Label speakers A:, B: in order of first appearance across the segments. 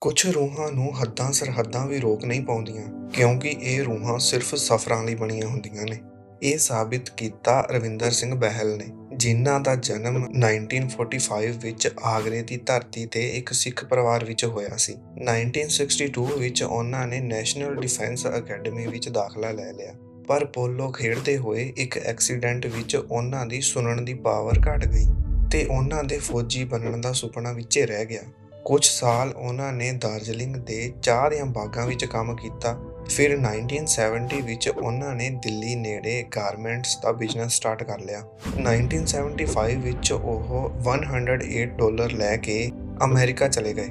A: ਕੁਝ ਰੂਹਾਂ ਨੂੰ ਹੱਦਾਂ ਸਰਹੱਦਾਂ ਵੀ ਰੋਕ ਨਹੀਂ ਪਾਉਂਦੀਆਂ, ਕਿਉਂਕਿ ਇਹ ਰੂਹਾਂ ਸਿਰਫ ਸਫ਼ਰਾਂ ਲਈ ਬਣੀਆਂ ਹੁੰਦੀਆਂ ਨੇ। ਇਹ ਸਾਬਿਤ ਕੀਤਾ ਰਵਿੰਦਰ ਸਿੰਘ ਬਹਿਲ ਨੇ, ਜਿਨ੍ਹਾਂ ਦਾ ਜਨਮ 1945 ਵਿੱਚ ਆਗਰੇ ਦੀ ਧਰਤੀ ਤੇ ਇੱਕ ਸਿੱਖ ਪਰਿਵਾਰ ਵਿੱਚ ਹੋਇਆ ਸੀ। 1962 ਵਿੱਚ ਉਹਨਾਂ ਨੇ ਨੈਸ਼ਨਲ ਡਿਫੈਂਸ ਅਕੈਡਮੀ ਵਿੱਚ ਦਾਖਲਾ ਲੈ ਲਿਆ। ਪਰ ਪੋਲੋ ਖੇਡਦੇ ਹੋਏ ਇੱਕ ਐਕਸੀਡੈਂਟ ਵਿੱਚ ਉਹਨਾਂ ਦੀ ਸੁਣਨ ਦੀ ਪਾਵਰ ਘਟ ਗਈ ਤੇ ਉਹਨਾਂ ਦੇ ਫੌਜੀ ਬਣਨ ਦਾ ਸੁਪਨਾ ਵਿੱਚੇ ਰਹਿ ਗਿਆ। ਕੁਝ ਸਾਲ ਉਹਨਾਂ ਨੇ ਦਾਰਜਲਿੰਗ ਦੇ ਚਾਹ ਦੀਆਂ ਬਾਗਾਂ ਵਿੱਚ ਕੰਮ ਕੀਤਾ। ਫਿਰ 1970 ਵਿੱਚ ਉਹਨਾਂ ਨੇ ਦਿੱਲੀ ਨੇੜੇ ਗਾਰਮੈਂਟਸ ਦਾ ਬਿਜ਼ਨਸ ਸਟਾਰਟ ਕਰ ਲਿਆ। 1975 ਵਿੱਚ ਉਹ 108 ਡਾਲਰ ਲੈ ਕੇ ਅਮਰੀਕਾ ਚਲੇ ਗਏ।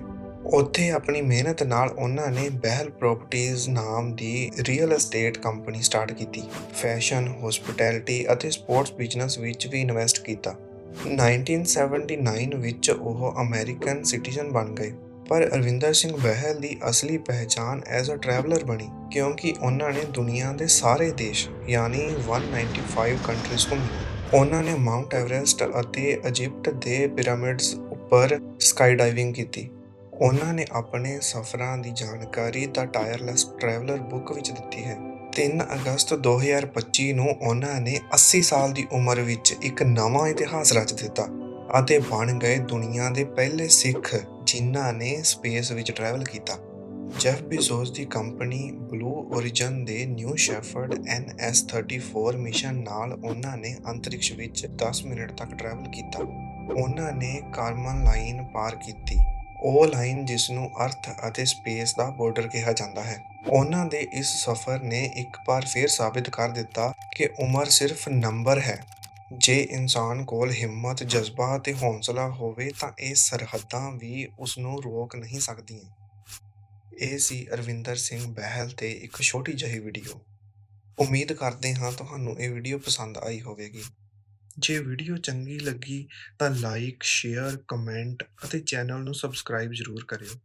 A: ਉੱਥੇ ਆਪਣੀ ਮਿਹਨਤ ਨਾਲ ਉਹਨਾਂ ਨੇ ਬਹਿਲ ਪ੍ਰਾਪਰਟੀਆਂ ਨਾਮ ਦੀ ਰੀਅਲ ਏਸਟੇਟ ਕੰਪਨੀ ਸਟਾਰਟ ਕੀਤੀ। ਫੈਸ਼ਨ ਹਸਪਿਟੈਲਿਟੀ ਅਤੇ ਸਪੋਰਟਸ ਬਿਜ਼ਨਸ ਵਿੱਚ ਵੀ ਇਨਵੈਸਟ ਕੀਤਾ। 1979 ਵਿੱਚ ਉਹ ਅਮਰੀਕਨ ਸਿਟੀਜ਼ਨ ਬਣ ਗਏ। ਪਰ ਅਰਵਿੰਦਰ ਸਿੰਘ ਬਹਿਲ ਦੀ ਅਸਲੀ ਪਹਿਚਾਨ ਐਜ਼ ਅ ਟਰੈਵਲਰ ਬਣੀ, ਕਿਉਂਕਿ ਉਹਨਾਂ ਨੇ ਦੁਨੀਆ ਦੇ ਸਾਰੇ ਦੇਸ਼, ਯਾਨੀ 195 ਕੰਟਰੀਜ਼ ਘੁੰਮੀਆਂ ਉਹਨਾਂ ਨੇ ਮਾਊਂਟ ਐਵਰੈਸਟ ਅਤੇ ਇਜਿਪਟ ਦੇ ਪਿਰਾਮਿਡਸ ਉੱਪਰ ਸਕਾਈ ਡਾਈਵਿੰਗ ਕੀਤੀ। ਉਹਨਾਂ ਨੇ ਆਪਣੇ ਸਫ਼ਰਾਂ ਦੀ ਜਾਣਕਾਰੀ ਦਾ ਟਾਇਰਲੈਸ ਟਰੈਵਲਰ ਬੁੱਕ ਵਿੱਚ ਦਿੱਤੀ ਹੈ। 3 ਅਗਸਤ 2025 ਨੂੰ ਉਹਨਾਂ ਨੇ 80 ਸਾਲ ਦੀ ਉਮਰ ਵਿੱਚ ਇੱਕ ਨਵਾਂ ਇਤਿਹਾਸ ਰਚ ਦਿੱਤਾ ਅਤੇ ਬਣ ਗਏ ਦੁਨੀਆ ਦੇ ਪਹਿਲੇ ਸਿੱਖ ਜਿਨ੍ਹਾਂ ਨੇ ਸਪੇਸ ਵਿੱਚ ਟਰੈਵਲ ਕੀਤਾ। ਜੈਫ ਬੀਜ਼ੋਸ ਦੀ ਕੰਪਨੀ ਬਲੂ ਓਰੀਜਨ ਦੇ ਨਿਊ ਸ਼ੈਫਰਡ NS34 ਮਿਸ਼ਨ ਨਾਲ ਉਹਨਾਂ ਨੇ ਅੰਤਰਿਕਸ਼ ਵਿੱਚ 10 ਮਿੰਟ ਤੱਕ ਟਰੈਵਲ ਕੀਤਾ। ਉਹਨਾਂ ਨੇ ਕਾਰਮਨ ਲਾਈਨ ਪਾਰ ਕੀਤੀ। ਉਹ ਲਾਈਨ ਜਿਸ ਨੂੰ ਅਰਥ ਅਤੇ ਸਪੇਸ ਦਾ ਬਾਰਡਰ ਕਿਹਾ ਜਾਂਦਾ ਹੈ। ਉਹਨਾਂ ਦੇ ਇਸ ਸਫ਼ਰ ਨੇ ਇੱਕ ਵਾਰ ਫਿਰ ਸਾਬਿਤ ਕਰ ਦਿੱਤਾ ਕਿ ਉਮਰ ਸਿਰਫ ਨੰਬਰ ਹੈ। ਜੇ ਇਨਸਾਨ ਕੋਲ ਹਿੰਮਤ, ਜਜ਼ਬਾ ਅਤੇ ਹੌਸਲਾ ਹੋਵੇ ਤਾਂ ਇਹ ਸਰਹੱਦਾਂ ਵੀ ਉਸ ਨੂੰ ਰੋਕ ਨਹੀਂ ਸਕਦੀਆਂ। ਇਹ ਸੀ ਅਰਵਿੰਦਰ ਸਿੰਘ ਬਹਿਲ ਤੇ ਇੱਕ ਛੋਟੀ ਜਿਹੀ ਵੀਡੀਓ। ਉਮੀਦ ਕਰਦੇ ਹਾਂ ਤੁਹਾਨੂੰ ਇਹ ਵੀਡੀਓ ਪਸੰਦ ਆਈ ਹੋਵੇਗੀ। ਜੇ ਵੀਡੀਓ ਚੰਗੀ ਲੱਗੀ ਤਾਂ ਲਾਈਕ ਸ਼ੇਅਰ ਕਮੈਂਟ ਅਤੇ ਚੈਨਲ ਨੂੰ ਸਬਸਕ੍ਰਾਈਬ ਜ਼ਰੂਰ ਕਰਿਓ।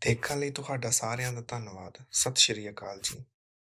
A: ਦੇਖਣ ਲਈ ਤੁਹਾਡਾ ਸਾਰਿਆਂ ਦਾ ਧੰਨਵਾਦ। ਸਤਿ ਸ਼੍ਰੀ ਅਕਾਲ ਜੀ।